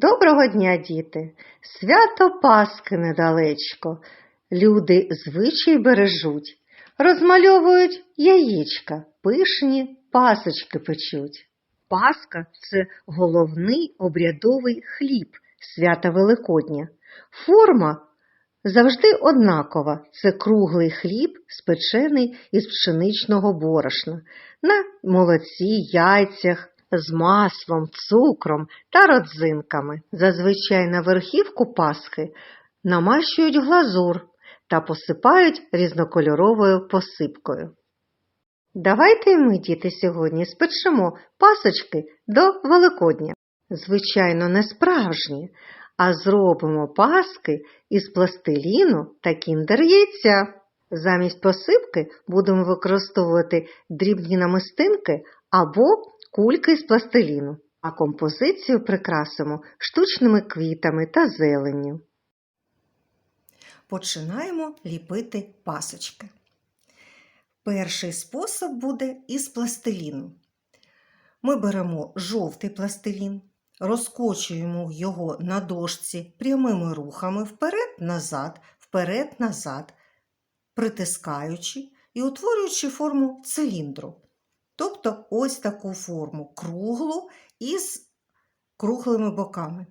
Доброго дня, діти! Свято Пасхи недалечко. Люди звичай бережуть, розмальовують яєчка, пишні пасочки печуть. Пасха це головний обрядовий хліб свята Великодня. Форма завжди однакова. Це круглий хліб, спечений із пшеничного борошна, на молоці, яйцях, з маслом, цукром та родзинками. Зазвичай на верхівку пасхи намащують глазур та посипають різнокольоровою посипкою. Давайте ми, діти, сьогодні спечемо пасочки до Великодня. Звичайно, не справжні, а зробимо паски із пластиліну та кіндер-яйця. Замість посипки будемо використовувати дрібні намистинки або кульки з пластиліну, а композицію прикрасимо штучними квітами та зеленню. Починаємо ліпити пасочки. Перший спосіб буде із пластиліну. Ми беремо жовтий пластилін, розкочуємо його на дошці прямими рухами вперед-назад, вперед-назад, притискаючи і утворюючи форму циліндру. Тобто ось таку форму круглу із круглими боками.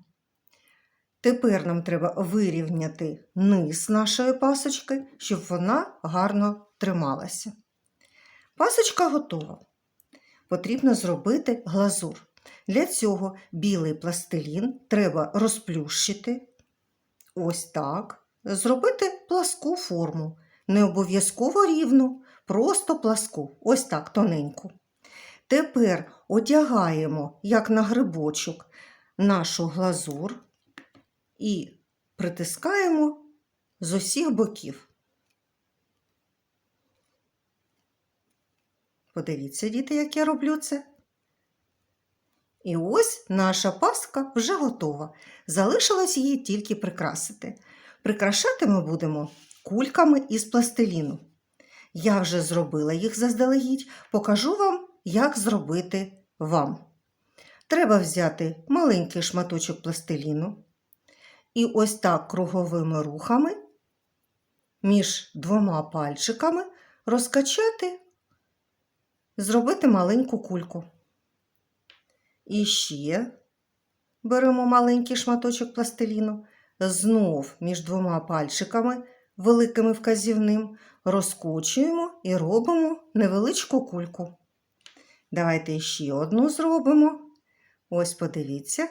Тепер нам треба вирівняти низ нашої пасочки, щоб вона гарно трималася. Пасочка готова. Потрібно зробити глазур. Для цього білий пластилін треба розплющити. Ось так. Зробити пласку форму. Не обов'язково рівну, просто пласку. Ось так тоненьку. Тепер одягаємо, як на грибочок, нашу глазур і притискаємо з усіх боків. Подивіться, діти, як я роблю це. І ось наша паска вже готова. Залишилось її тільки прикрасити. Прикрашати ми будемо кульками із пластиліну. Я вже зробила їх заздалегідь, покажу вам, як зробити вам. Треба взяти маленький шматочок пластиліну і ось так круговими рухами між двома пальчиками розкачати, зробити маленьку кульку. І ще беремо маленький шматочок пластиліну, знов між двома пальчиками, великим і вказівним, розкочуємо і робимо невеличку кульку. Давайте ще одну зробимо. Ось подивіться.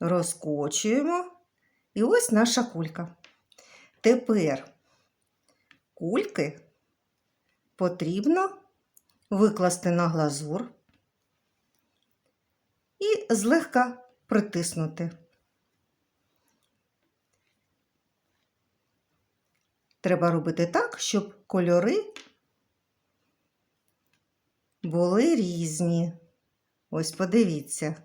Розкочуємо. І ось наша кулька. Тепер кульки потрібно викласти на глазур і злегка притиснути. Треба робити так, щоб кольори були різні. Ось подивіться.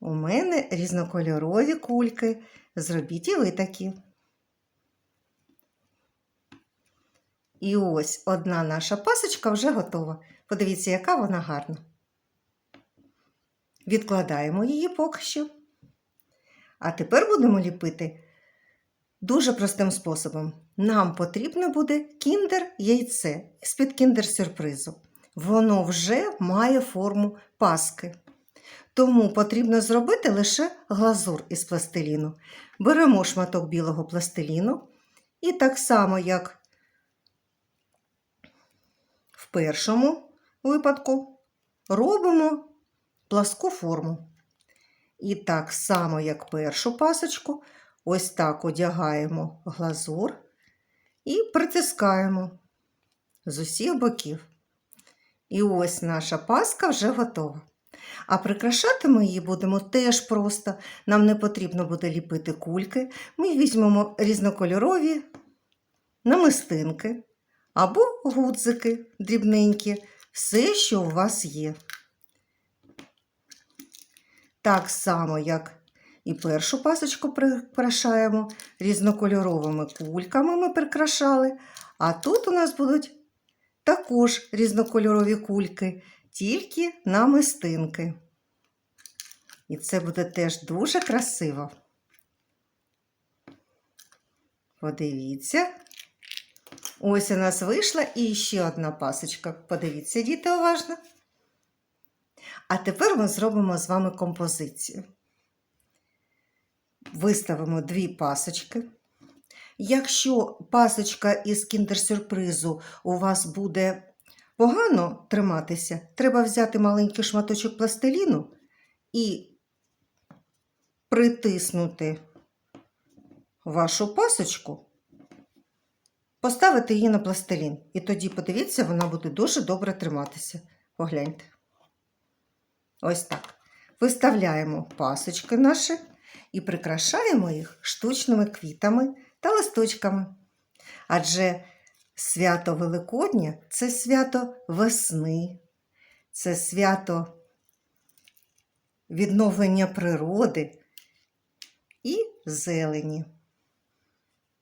У мене різнокольорові кульки. Зробіть і ви такі. І ось одна наша пасочка вже готова. Подивіться, яка вона гарна. Відкладаємо її поки що. А тепер будемо ліпити дуже простим способом. Нам потрібно буде кіндер-яйце з-під кіндер-сюрпризу. Воно вже має форму паски. Тому потрібно зробити лише глазур із пластиліну. Беремо шматок білого пластиліну і так само, як в першому випадку, робимо пласку форму. І так само, як першу пасочку, ось так одягаємо глазур і притискаємо з усіх боків. І ось наша паска вже готова. А прикрашати ми її будемо теж просто. Нам не потрібно буде ліпити кульки. Ми візьмемо різнокольорові намистинки або гудзики дрібненькі, все, що у вас є. Так само, як і першу пасочку прикрашаємо різнокольоровими кульками ми прикрашали, а тут у нас будуть також різнокольорові кульки, тільки намистинки. І це буде теж дуже красиво. Подивіться. Ось у нас вийшла і ще одна пасочка. Подивіться, діти, уважно. А тепер ми зробимо з вами композицію. Виставимо дві пасочки. Якщо пасочка із кіндер-сюрпризу у вас буде погано триматися, треба взяти маленький шматочок пластиліну і притиснути вашу пасочку, поставити її на пластилін. І тоді, подивіться, вона буде дуже добре триматися. Погляньте. Ось так. Виставляємо пасочки наші і прикрашаємо їх штучними квітами та листочками. Адже свято Великодня це свято весни, це свято відновлення природи і зелені.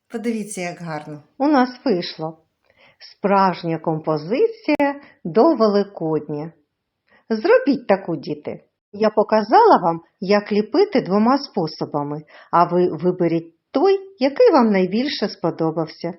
Подивіться, як гарно. У нас вийшло справжня композиція до Великодня. Зробіть таку, діти. Я показала вам, як ліпити двома способами, а ви виберіть той, який вам найбільше сподобався.